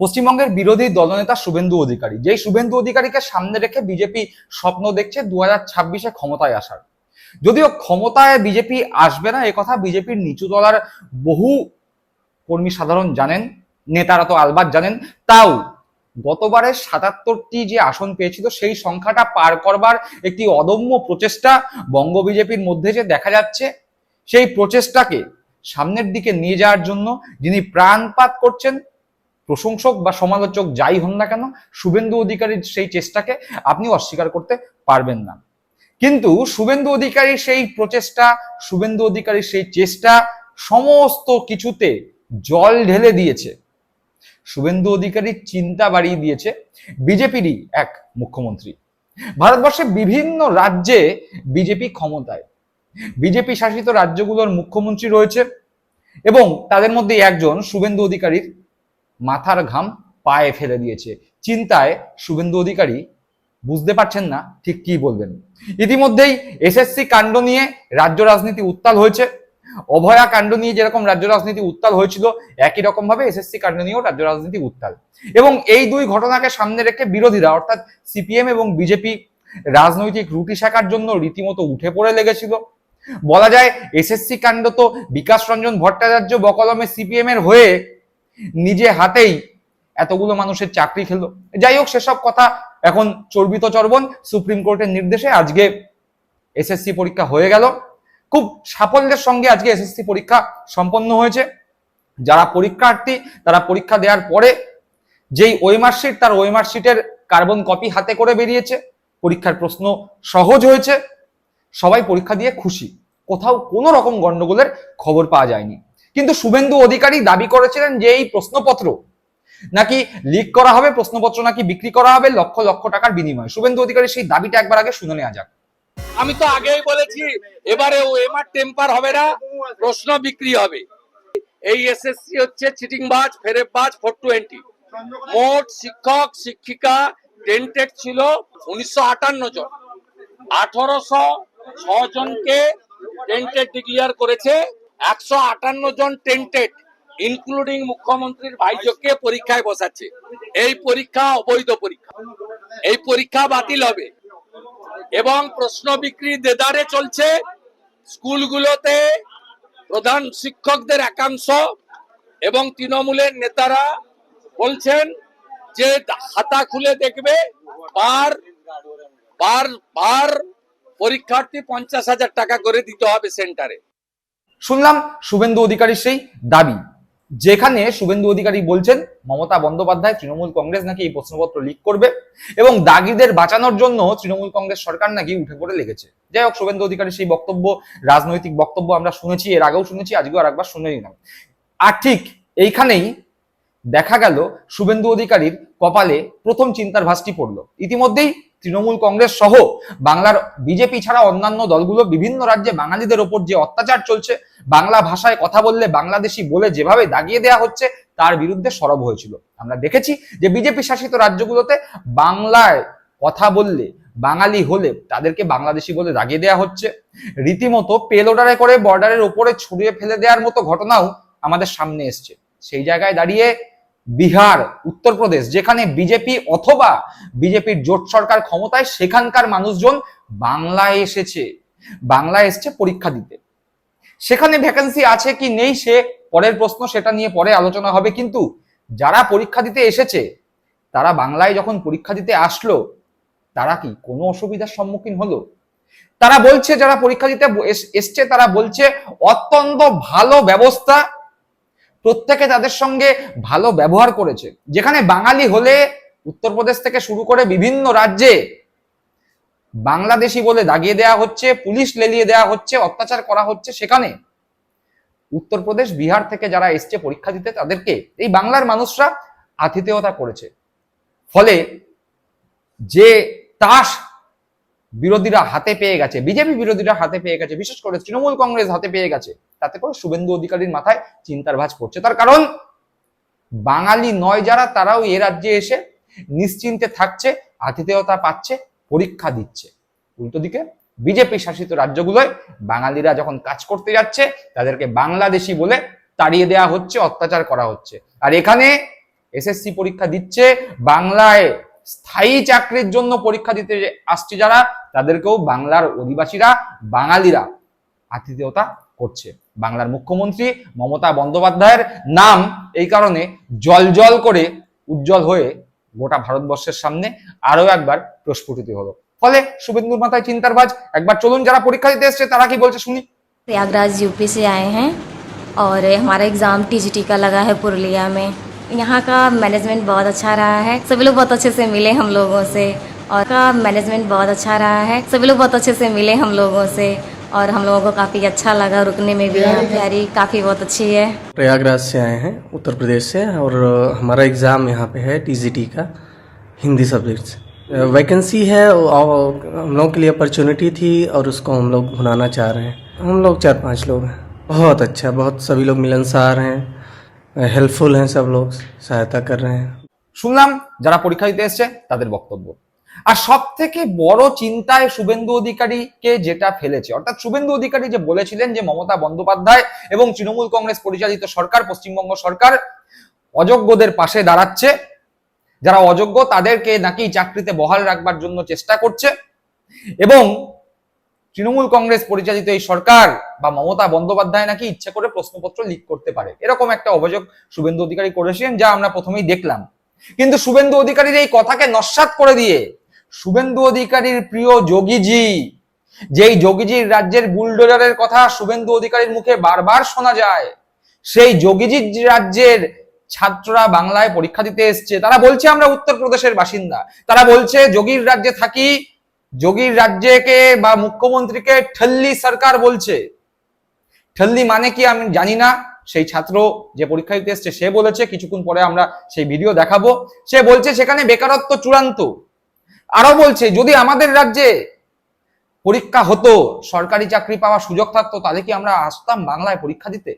পশ্চিমবঙ্গের বিরোধী দলনেতা শুভেন্দু অধিকারী। যেই শুভেন্দু অধিকারীকে সামনে রেখে বিজেপি স্বপ্ন দেখছে দু হাজার ছাব্বিশে ক্ষমতায় আসার। যদিও ক্ষমতায় বিজেপি আসবে না কথা বিজেপির নিচু তলার বহু কর্মী সাধারণ জানেন, নেতারা তো আলবাত জানেন। তাও গতবারে সাতাত্তরটি যে আসন পেয়েছিল, সেই সংখ্যাটা পার করবার একটি অদম্য প্রচেষ্টা বঙ্গ বিজেপির মধ্যে যে দেখা যাচ্ছে, সেই প্রচেষ্টাকে সামনের দিকে নিয়ে যাওয়ার জন্য যিনি প্রাণপাত করছেন প্রশংসক বা সমালোচক যাই হন না কেন, শুভেন্দু অধিকারীর সেই চেষ্টাকে আপনি অস্বীকার করতে পারবেন না। কিন্তু শুভেন্দু অধিকারীর সেই প্রচেষ্টা, শুভেন্দু অধিকারীর সেই চেষ্টা সমস্ত কিছুতে জল ঢেলে দিয়েছে। শুভেন্দু অধিকারীর চিন্তা বাড়িয়ে দিয়েছে বিজেপিরই এক মুখ্যমন্ত্রী। ভারতবর্ষে বিভিন্ন রাজ্যে বিজেপি ক্ষমতায়। বিজেপি শাসিত রাজ্যগুলোর মুখ্যমন্ত্রী রয়েছে এবং তাদের মধ্যে একজন শুভেন্দু অধিকারীর মাথার ঘাম পায়ে ফেলে দিয়েছে। চিন্তায় শুভেন্দু অধিকারী বুঝতে পারছেন না ঠিক কি বলবেন। ইতিমধ্যেই এসএসসি কাণ্ড নিয়ে রাজ্য রাজনীতি উত্তাল হয়েছে। অভয়া কাণ্ড নিয়ে যেরকম রাজ্য রাজনীতি উত্তাল হয়েছিল, একই রকম ভাবে এসএসসি কাণ্ড নিয়েও রাজ্য রাজনীতি উত্তাল। এবং এই দুই ঘটনাকে সামনে রেখে বিরোধীরা, অর্থাৎ সিপিএম এবং বিজেপি, রাজনৈতিক রুটি শাখার জন্য রীতিমতো উঠে পড়ে লেগেছিল। বলা যায়, এসএসসি কাণ্ড তো বিকাশ রঞ্জন ভট্টাচার্য বকলমে সিপিএম এর হয়ে নিজে হাতেই এতগুলো মানুষের চাকরি খেলো। যাই হোক, সেসব কথা এখন চর্বিত চর্বণ সুপ্রিম কোর্টের নির্দেশে আজকে এসএসসি পরীক্ষা হয়ে গেল। খুব সাফল্যের সঙ্গে আজকে এসএসসি পরীক্ষা সম্পন্ন হয়েছে। যারা পরীক্ষার্থী, তারা পরীক্ষা দেওয়ার পরে যেই ওয়েমার্কশিট, তার ওয়েমার্কশিটের কার্বন কপি হাতে করে বেরিয়েছে। পরীক্ষার প্রশ্ন সহজ হয়েছে। সবাই পরীক্ষা দিয়ে খুশি। কোথাও কোনো রকম গন্ডগোলের খবর পাওয়া যায়নি। কিন্তু শুভেন্দু অধিকারী দাবি করেছিলেন যে এই প্রশ্নপত্র নাকি লিক করা হবে, প্রশ্নপত্র নাকি বিক্রি করা হবে, লক্ষ লক্ষ টাকার বিনিময়ে। শুভেন্দু অধিকারী সেই দাবিটা একবার আগে শুনে নেওয়া যাক। আমি তো আগেই বলেছি, এবারে ও এমআর টেম্পার হবে না, প্রশ্ন বিক্রি হবে। এই এসএসসি হচ্ছে চিটিংবাজ, ফেরেববাজ, ফোর টোয়েন্টি। মোট শিক্ষক, শিক্ষিকা, টেন্টেড ছিল উনিশশো আটান্ন জন। আঠারোশো জনকে টেন্টেড ডিক্লিয়ার করেছে একশো আটান্ন জন টেন্টেড ইনক্লুডিং মুখ্যমন্ত্রীর ভাইজোকে পরীক্ষায় বসাচ্ছে। এই পরীক্ষা অবৈধ পরীক্ষা। এই পরীক্ষা বাতিল হবে। এবং প্রশ্ন বিক্রি দেদারে চলছে। স্কুলগুলোতে প্রধান শিক্ষকদের একাংশ এবং তৃণমূলের নেতারা বলছেন যে খাতা খুলে দেখবে, বার বার বার পরীক্ষার্থী পঞ্চাশ হাজার টাকা করে দিতে হবে সেন্টারে। শুনলাম শুভেন্দু অধিকারীর সেই দাবি। যেখানে শুভেন্দু অধিকারী বলছেন, মমতা বন্দ্যোপাধ্যায় তৃণমূল কংগ্রেস নাকি এই প্রশ্নপত্র লিক করবে এবং দাগিদের বাঁচানোর জন্য তৃণমূল কংগ্রেস সরকার নাকি উঠে পড়ে লেগেছে। যাই হোক, শুভেন্দু অধিকারীর সেই বক্তব্য, রাজনৈতিক বক্তব্য আমরা শুনেছি, এর আগেও শুনেছি, আজকেও আর একবার শুনে নিলাম। আর ঠিক এইখানেই দেখা গেল শুভেন্দু অধিকারীর কপালে প্রথম চিন্তার ভাসটি পড়ল। ইতিমধ্যেই তৃণমূল কংগ্রেস সহ বাংলার বিজেপি ছাড়া অন্যান্য দলগুলো বিভিন্ন রাজ্যে বাঙালিদের ওপর যে অত্যাচার চলছে, বাংলা ভাষায় কথা বললে বাংলাদেশি বলে যেভাবে দাগিয়ে দেওয়া হচ্ছে, তার বিরুদ্ধে সরব হয়েছিল। আমরা দেখেছি যে বিজেপি শাসিত রাজ্যগুলোতে বাংলায় কথা বললে, বাঙালি হলে তাদেরকে বাংলাদেশি বলে দাগিয়ে দেওয়া হচ্ছে। রীতিমতো পেলোডারে করে বর্ডারের ওপরে ছড়িয়ে ফেলে দেওয়ার মতো ঘটনাও আমাদের সামনে এসছে। সেই জায়গায় দাঁড়িয়ে বিহার উত্তরপ্রদেশ যেখানে বিজেপি অথবা বিজেপির জোট সরকার ক্ষমতায় সেখানকার মানুষজন বাংলায় এসেছে, বাংলায় এসছে পরীক্ষা দিতে। সেখানে ভ্যাকেন্সি আছে কি নেই সে পরের প্রশ্ন, সেটা নিয়ে পরে আলোচনা হবে। কিন্তু যারা পরীক্ষা দিতে এসেছে, তারা বাংলায় যখন পরীক্ষা দিতে আসলো, তারা কি কোনো অসুবিধার সম্মুখীন হলো? তারা বলছে, যারা পরীক্ষা দিতে এসছে, তারা বলছে, অত্যন্ত ভালো ব্যবস্থা প্রত্যেকে তাদের সঙ্গে ভালো ব্যবহার করেছে। যেখানে বাঙালি হলে উত্তরপ্রদেশ থেকে শুরু করে বিভিন্ন রাজ্যে বাংলাদেশি বলে দাগিয়ে দেওয়া হচ্ছে, পুলিশ লেলিয়ে দেওয়া হচ্ছে, অত্যাচার করা হচ্ছে সেখানে। উত্তরপ্রদেশ, বিহার থেকে যারা এসছে পরীক্ষা দিতে, তাদেরকে এই বাংলার মানুষরা আতিথেয়তা করেছে। ফলে যে তাস বিরোধীরা হাতে পেয়ে গেছে, বিজেপি বিরোধীরা হাতে পেয়ে গেছে, বিশেষ করে তৃণমূল কংগ্রেস হাতে পেয়ে গেছে তাতে করে শুভেন্দু অধিকারীর মাথায় চিন্তার ভাঁজ পড়ছে। তার কারণ, বাঙালি নয় যারা, তারাও এ রাজ্যে এসে নিশ্চিন্তে থাকছে, আতিথেয়তা পাচ্ছে, পরীক্ষা দিচ্ছে। উল্টো দিকে, বিজেপি শাসিত রাজ্যগুলোয় বাঙালিরা যখন কাজ করতে যাচ্ছে, তাদেরকে বাংলাদেশি বলে তাড়িয়ে দেওয়া হচ্ছে, অত্যাচার করা হচ্ছে। আর এখানে এসএসসি পরীক্ষা দিচ্ছে, বাংলায় স্থায়ী চাকরির জন্য পরীক্ষা দিতে আসছে যারা, তাদেরকেও বাংলার অধিবাসীরা, বাঙালিরা আতিথেয়তা করছে বাংলার মুখ্যমন্ত্রী মমতা বন্দ্যোপাধ্যায়ের নাম এই কারণে জল জল করে উজ্জ্বল হয়ে গোটা ভারতবর্ষের সামনে আরো একবার প্রস্ফুটিত হলো ফলে শুভেন্দুর মাথায় চিন্তার ভাজ একবার চলুন যারা পরীক্ষা দিতে এসছে তারা কি বলছে শুনি प्रयागराज यूपी से आए हैं और हमारा एग्ज़ाम टीजीटी का लगा है पुरुलिया में यहाँ का मैनेजमेंट बहुत अच्छा रहा है सभी लोग बहुत अच्छे से मिले हम लोगों से और का मैनेजमेंट बहुत अच्छा रहा है सभी लोग बहुत अच्छे से मिले हम लोगों से और हम लोगों को काफ़ी अच्छा लगा रुकने में भी यहाँ तैयारी काफ़ी बहुत अच्छी है प्रयागराज से आए हैं उत्तर प्रदेश से और अ, हमारा एग्ज़ाम यहाँ पे है टीजीटी का हिंदी सब्जेक्ट से अ, वैकेंसी है और हम लोग के लिए अपॉर्चुनिटी थी और उसको हम लोग भुनाना चाह रहे हैं हम लोग चार पांच लोग हैं बहुत अच्छा बहुत सभी लोग मिलनसार हैं हेल्पफुल हैं सब लोग सहायता कर रहे हैं শুনলাম যারা পরীক্ষা দিতে এসছে তাদের বক্তব্য আর সব থেকে বড় চিন্তায় শুভেন্দু অধিকারীকে যেটা ফেলেছে, অর্থাৎ শুভেন্দু অধিকারী যে বলেছিলেন যে মমতা বন্দ্যোপাধ্যায় এবং তৃণমূল কংগ্রেস পরিচালিত সরকার, পশ্চিমবঙ্গ সরকার অযোগ্যদের পাশে দাঁড়াচ্ছে। যারা অযোগ্য তাদেরকে নাকি চাকরিতে বহাল রাখবার জন্য চেষ্টা করছে এবং তৃণমূল কংগ্রেস পরিচালিত এই সরকার বা মমতা বন্দ্যোপাধ্যায় নাকি ইচ্ছে করে প্রশ্নপত্র লিক করতে পারে। এরকম একটা অভিযোগ শুভেন্দু অধিকারী করেছিলেন, যা আমরা প্রথমেই দেখলাম। কিন্তু শুভেন্দু অধিকারীর এই কথাকে নস্বাত করে দিয়ে শুভেন্দু অধিকারীর প্রিয় যোগীজি। যেই যোগীজির রাজ্যের বুলডোজারের কথা শুভেন্দু অধিকারীর মুখে বারবার শোনা যায়, সেই যোগীজির রাজ্যের ছাত্ররা বাংলায় পরীক্ষা দিতে এসছে। তারা বলছে, আমরা উত্তরপ্রদেশের বাসিন্দা। তারা বলছে, যোগীর রাজ্যে থাকি, যোগীর রাজ্যকে বা মুখ্যমন্ত্রীকে ঠল্লি সরকার বলছে। ঠল্লি মানে কি আমি জানি না। সেই ছাত্র যে পরীক্ষা দিতে এসছে, সে বলেছে, কিছুক্ষণ পরে আমরা সেই ভিডিও দেখাবো। সে বলছে, সেখানে বেকারত্ব চূড়ান্ত। আরও বলছে, যদি আমাদের রাজ্যে পরীক্ষা হতো, সরকারি চাকরি পাওয়ার সুযোগ থাকতো, তাহলে কি আমরা আসতাম বাংলায় পরীক্ষা দিতে?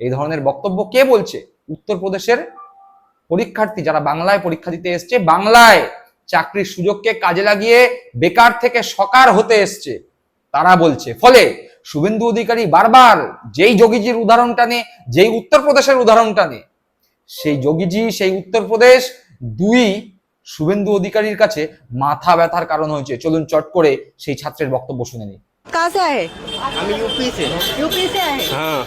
এই ধরনের বক্তব্য কে বলছে? উত্তরপ্রদেশের পরীক্ষার্থী যারা বাংলায় পরীক্ষা দিতে এসছে, বাংলায় চাকরির সুযোগকে কাজে লাগিয়ে বেকার থেকে সকার হতে এসছে, তারা বলছে। ফলে শুভেন্দু অধিকারী বারবার যেই যোগীজির উদাহরণ টানে, যেই উত্তরপ্রদেশের উদাহরণ টানে, সেই যোগীজি, সেই উত্তরপ্রদেশ দুই শুভেন্দু অধিকারীর কাছে মাথা ব্যথার কারণ হয়েছে চলুন চট করে সেই ছাত্রের বক্তব্য শুনে নিই कहाँ से आए हम यूपी से यूपी से आए हाँ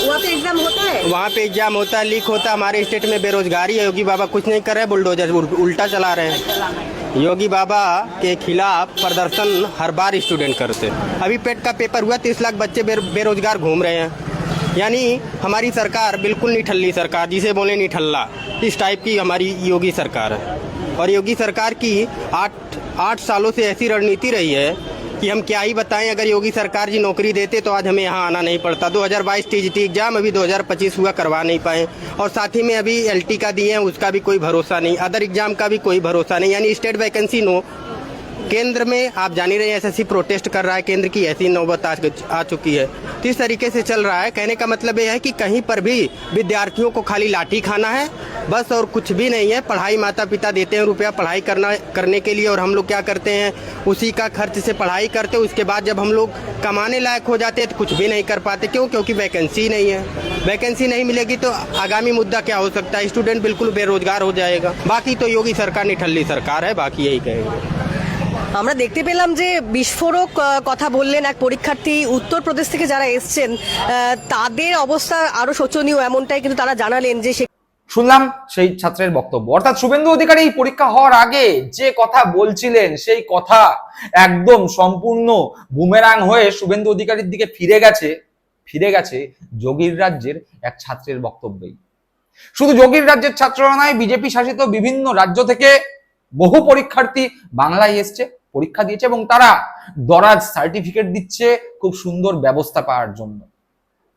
वहाँ पे एग्जाम होता है वहाँ पे एग्जाम होता है लीक होता है हमारे स्टेट में बेरोजगारी है योगी बाबा कुछ नहीं कर रहे बुलडोजर उल- उल्टा चला रहे हैं योगी बाबा के खिलाफ प्रदर्शन हर बार स्टूडेंट करते हैं अभी पेट का पेपर हुआ तीस लाख बच्चे बेर- बेरोजगार घूम रहे हैं यानी हमारी सरकार बिल्कुल नहीं ठल्ली सरकार जिसे बोले नहीं ठल्ला इस टाइप की हमारी योगी सरकार है और योगी सरकार की आठ आठ सालों से ऐसी रणनीति रही है कि हम क्या ही बताएँ, अगर योगी सरकार जी नौकरी देते तो आज हमें यहाँ आना नहीं पड़ता। 2022 टीजीटी एग्ज़ाम अभी 2025 हुआ करवा नहीं पाए और साथ ही में अभी एलटी का दिए हैं, उसका भी कोई भरोसा नहीं। अदर एग्ज़ाम का भी कोई भरोसा नहीं। यानी स्टेट वैकेंसी नो केंद्र में आप जान ही रहे हैं एसएससी प्रोटेस्ट कर रहा है केंद्र की ऐसी नौबत आ, आ चुकी है। तो इस तरीके से चल रहा है? कहने का मतलब यह है कि कहीं पर भी विद्यार्थियों को खाली लाठी खाना है बस और कुछ भी नहीं है। पढ़ाई माता पिता देते हैं रुपया पढ़ाई करना करने के लिए और हम लोग क्या करते हैं? उसी का खर्च से पढ़ाई करते उसके बाद जब हम लोग कमाने लायक हो जाते हैं तो कुछ भी नहीं कर पाते। क्यों? क्योंकि वैकेंसी नहीं है। वैकेंसी नहीं मिलेगी तो आगामी मुद्दा क्या हो सकता है? स्टूडेंट बिल्कुल बेरोजगार हो जाएगा। बाकी तो योगी सरकार निठल्ली सरकार है बाकी यही कहेंगे। আমরা দেখতে পেলাম যে বিস্ফোরক কথা বললেন এক পরীক্ষার্থী উত্তরপ্রদেশ থেকে যারা এসছেন তাদের অবস্থা আরও শোচনীয় এমনটাই কিন্তু তারা জানালেন যে শুনলাম সেই ছাত্রের বক্তব্য। অর্থাৎ শুভেন্দু অধিকারী পরীক্ষা হওয়ার আগে যে কথা বলছিলেন, সেই কথা একদম সম্পূর্ণ বুমেরাং হয়ে শুভেন্দু অধিকারীর দিকে ফিরে গেছে ফিরে গেছে যোগীর রাজ্যের এক ছাত্রের বক্তব্যেই। শুধু যোগীর রাজ্যের ছাত্ররা নয়, বিজেপি শাসিত বিভিন্ন রাজ্য থেকে বহু পরীক্ষার্থী বাংলায় এসছে। পরীক্ষা দিয়েছে এবং তারা দরাজ সার্টিফিকেট দিচ্ছে খুব সুন্দর ব্যবস্থা পাওয়ার জন্য।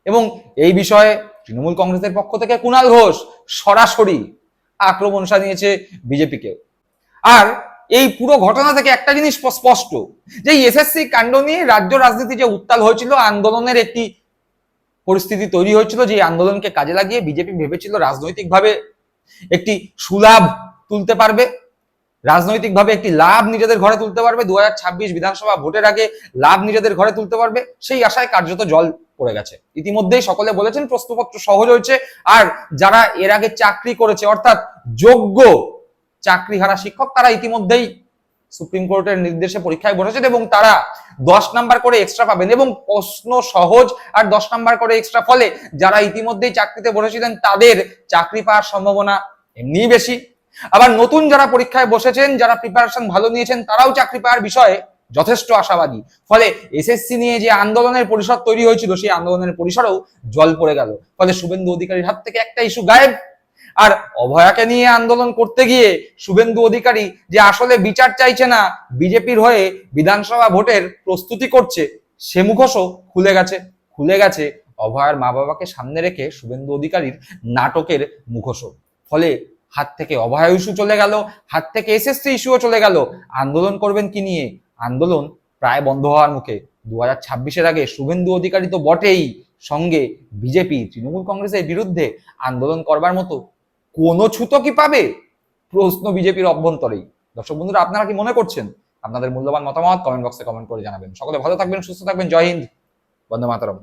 এবং এই বিষয়ে তৃণমূল কংগ্রেসের পক্ষ থেকে কুণাল ঘোষ সরাসরি আক্রমণ সানিয়েছে বিজেপিকেও। আর এই পুরো ঘটনা থেকে একটা জিনিস স্পষ্ট, যে এসএসসি কাণ্ড নিয়ে রাজ্য রাজনীতি যে উত্তাল হয়েছিল, আন্দোলনের একটি পরিস্থিতি তৈরি হয়েছিল যে আন্দোলনকে কাজে লাগিয়ে বিজেপি ভেবেছিল রাজনৈতিকভাবে একটি সুলাভ তুলতে পারবে। রাজনৈতিকভাবে একটি লাভ নিজেদের ঘরে তুলতে পারবে। দু হাজার ছাব্বিশ বিধানসভা ভোটের আগে লাভ নিজেদের ঘরে তুলতে পারবে। সেই আশায় কার্যত জল পড়ে গেছে। ইতিমধ্যেই সকলে বলেছেন প্রশ্নপত্র সহজ হয়েছে। আর যারা এর আগে চাকরি করেছে, অর্থাৎ যোগ্য চাকরিহারা শিক্ষক, তারা ইতিমধ্যেই সুপ্রিম কোর্টের নির্দেশে পরীক্ষায় বসেছেন এবং তারা দশ নাম্বার করে এক্সট্রা পাবেন এবং প্রশ্ন সহজ আর দশ নাম্বার করে এক্সট্রা ফলে যারা ইতিমধ্যেই চাকরিতে বসেছিলেন, তাদের চাকরি পাওয়ার সম্ভাবনা এমনিই বেশি। আবার নতুন যারা পরীক্ষায় বসেছেন, যারা প্রিপারেশন ভালো নিয়েছেন, তারাও চাকরি পাওয়ার বিষয়ে যথেষ্ট আশাবাদী। ফলে এসএসসি নিয়ে যে আন্দোলনের পরিসর তৈরি হয়েছিল, সেই আন্দোলনের পরিসরেও জল পড়ে গেল। ফলে শুভেন্দু অধিকারীর হাত থেকে একটা ইস্যু গায়েব। আর অভয়াকে নিয়ে আন্দোলন করতে গিয়ে শুভেন্দু অধিকারী যে আসলে বিচার চাইছে না, বিজেপির হয়ে বিধানসভা ভোটের প্রস্তুতি করছে, সে মুখোশও খুলে গেছে। খুলে গেছে অভয়ার মা বাবাকে সামনে রেখে শুভেন্দু অধিকারীর নাটকের মুখোশও। ফলে হাত থেকে অভয় ইস্যু চলে গেল, হাত থেকে এসএসসি ইস্যুও চলে গেল। আন্দোলন করবেন কি নিয়ে? আন্দোলন প্রায় বন্ধ হওয়ার মুখে। দু হাজার ছাব্বিশের আগে শুভেন্দু অধিকারী তো বটেই, সঙ্গে বিজেপি, তৃণমূল কংগ্রেসের বিরুদ্ধে আন্দোলন করবার মতো। কোনো ছুতো কি পাবে? প্রশ্ন বিজেপির অভ্যন্তরেই। দর্শক বন্ধুরা, আপনারা কি মনে করছেন? আপনাদের মূল্যবান মতামত কমেন্ট বক্সে কমেন্ট করে জানাবেন। সকলে ভালো থাকবেন, সুস্থ থাকবেন। জয় হিন্দ। বন্দে মাতরম।